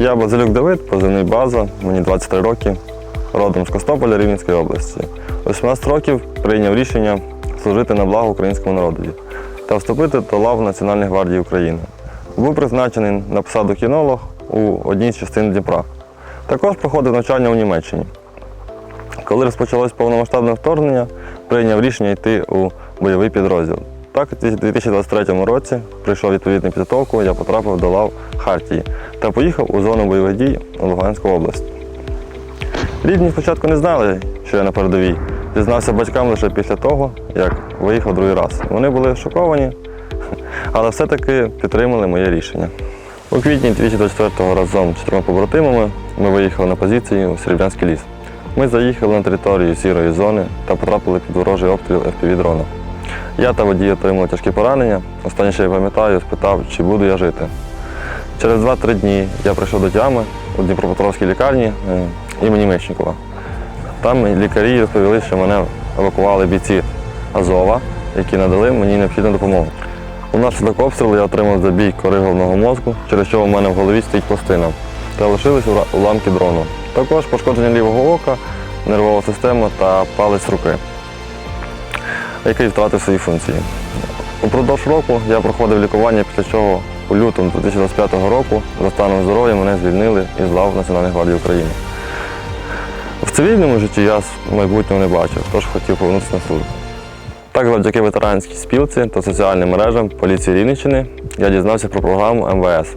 Я Базилюк Давид, позивний база, мені 23 роки, родом з Костополя Рівненської області. 18 років прийняв рішення служити на благо українському народу та вступити до лав Національної гвардії України. Був призначений на посаду кінолог у одній з частин Дніпра. Також проходив навчання у Німеччині. Коли розпочалось повномасштабне вторгнення, прийняв рішення йти у бойовий підрозділ. Так, у 2023 році прийшов відповідну підготовку, я потрапив до лав Хартії та поїхав у зону бойових дій у Луганську область. Рідні спочатку не знали, що я на передовій. Дізнався батькам лише після того, як виїхав другий раз. Вони були шоковані, але все-таки підтримали моє рішення. У квітні 2024 разом з чотирма побратимами ми виїхали на позиції у Серебрянський ліс. Ми заїхали на територію сірої зони та потрапили під ворожий обстріл FPV-дрона. Я та водій отримали тяжкі поранення. Останнє, що я пам'ятаю, спитав, чи буду я жити. Через 2-3 дні я прийшов до тями у Дніпропетровській лікарні е, імені Мечникова. Там лікарі розповіли, що мене евакували бійці Азова, які надали мені необхідну допомогу. Унаслідок обстрілу я отримав забій кори головного мозку, через що у мене в голові стоїть пластина, та лишились уламки дрону. Також пошкодження лівого ока, нервова система та палець руки, який втратив свої функції. Упродовж року я проходив лікування, після чого у лютому 2025 року за станом здоров'я мене звільнили із лав Національної гвардії України. В цивільному житті я майбутнього не бачив, тож хотів повернутися на службу. Так, завдяки ветеранській спілці та соціальним мережам поліції Рівненщини я дізнався про програму МВС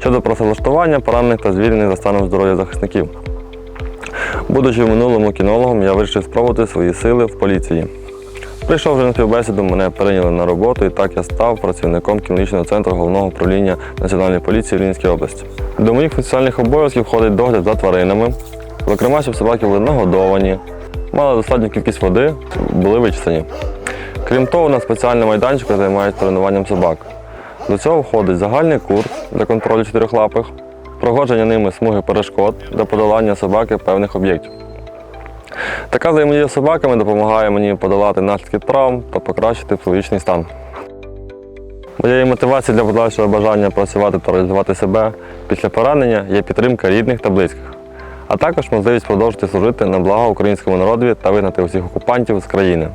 щодо працевлаштування поранених та звільнених за станом здоров'я захисників. Будучи в минулому кінологом, я вирішив спробувати свої сили в поліції. Прийшов вже на співбесіду, мене прийняли на роботу, і так я став працівником кінологічного центру головного управління Національної поліції в Рівненській області. До моїх функціональних обов'язків входить догляд за тваринами, зокрема, щоб собаки були нагодовані, мали достатню кількість води, були вичисані. Крім того, на спеціальному майданчику займаються тренуванням собак. До цього входить загальний курс для контролю чотирьохлапих, проходження ними смуги перешкод для подолання собаки певних об'єктів. Така взаємодія з собаками допомагає мені подолати наслідки травм та покращити психологічний стан. Моєю мотивацією для подальшого бажання працювати та реалізувати себе після поранення є підтримка рідних та близьких, а також можливість продовжити служити на благо українському народові та вигнати усіх окупантів з країни.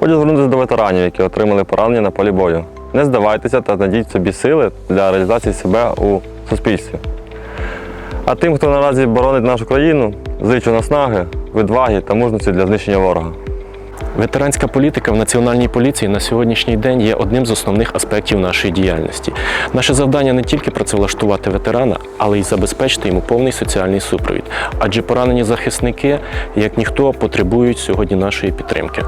Хочу звернутися до ветеранів, які отримали поранення на полі бою. Не здавайтеся та знайдіть собі сили для реалізації себе у суспільстві. А тим, хто наразі боронить нашу країну, зичу наснаги, відваги та мужності для знищення ворога. Ветеранська політика в національній поліції на сьогоднішній день є одним з основних аспектів нашої діяльності. Наше завдання не тільки працевлаштувати ветерана, але й забезпечити йому повний соціальний супровід. Адже поранені захисники, як ніхто, потребують сьогодні нашої підтримки.